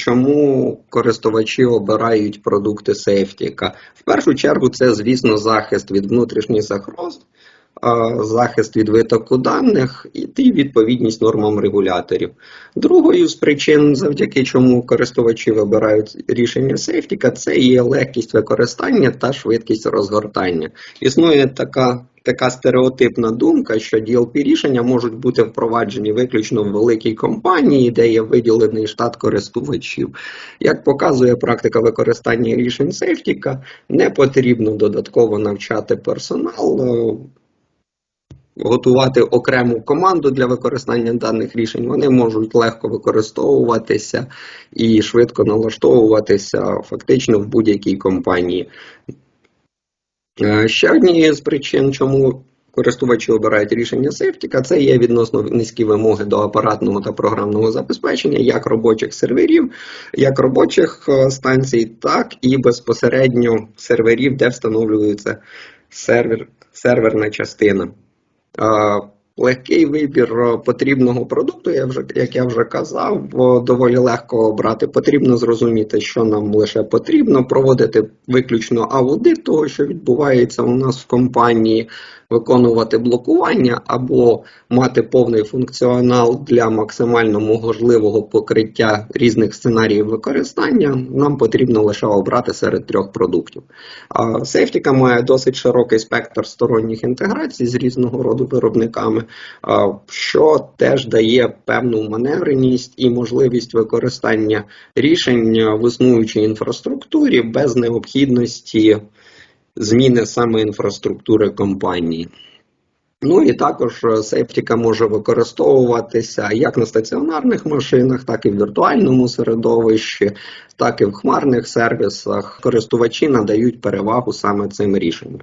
чому користувачі обирають продукти Сейфтіка? В першу чергу, це, звісно, захист від внутрішніх загроз, захист від витоку даних і відповідність нормам регуляторів. Другою з причин, завдяки чому користувачі вибирають рішення Сейфтіка, це є легкість використання та швидкість розгортання. Існує така. Така стереотипна думка, що DLP рішення можуть бути впроваджені виключно в великій компанії, де є виділений штат користувачів. Як показує практика використання рішень Сейфтіка, не потрібно додатково навчати персонал, е, готувати окрему команду для використання даних рішень. Вони можуть легко використовуватися і швидко налаштовуватися фактично в будь-якій компанії. Е, Ще однією з причин, чому користувачі обирають рішення Сейфтіка, це є відносно низькі вимоги до апаратного та програмного забезпечення як робочих серверів, як робочих е, станцій, так і безпосередньо серверів, де встановлюється сервер, серверна частина. Легкий вибір е, потрібного продукту, я вже, як я вже казав, доволі легко обрати. Потрібно зрозуміти, що нам лише потрібно, проводити виключно аудит того, що відбувається у нас в компанії, виконувати блокування або мати повний функціонал для максимально можливого покриття різних сценаріїв використання. Нам потрібно лише обрати серед трьох продуктів. Сейфтіка має досить широкий спектр сторонніх інтеграцій з різного роду виробниками, а, що теж дає певну маневреність і можливість використання рішень в існуючій інфраструктурі без необхідності зміни саме інфраструктури компанії. Ну і також септіка може використовуватися як на стаціонарних машинах, так і в віртуальному середовищі, так і в хмарних сервісах. Користувачі надають перевагу саме цим рішенням.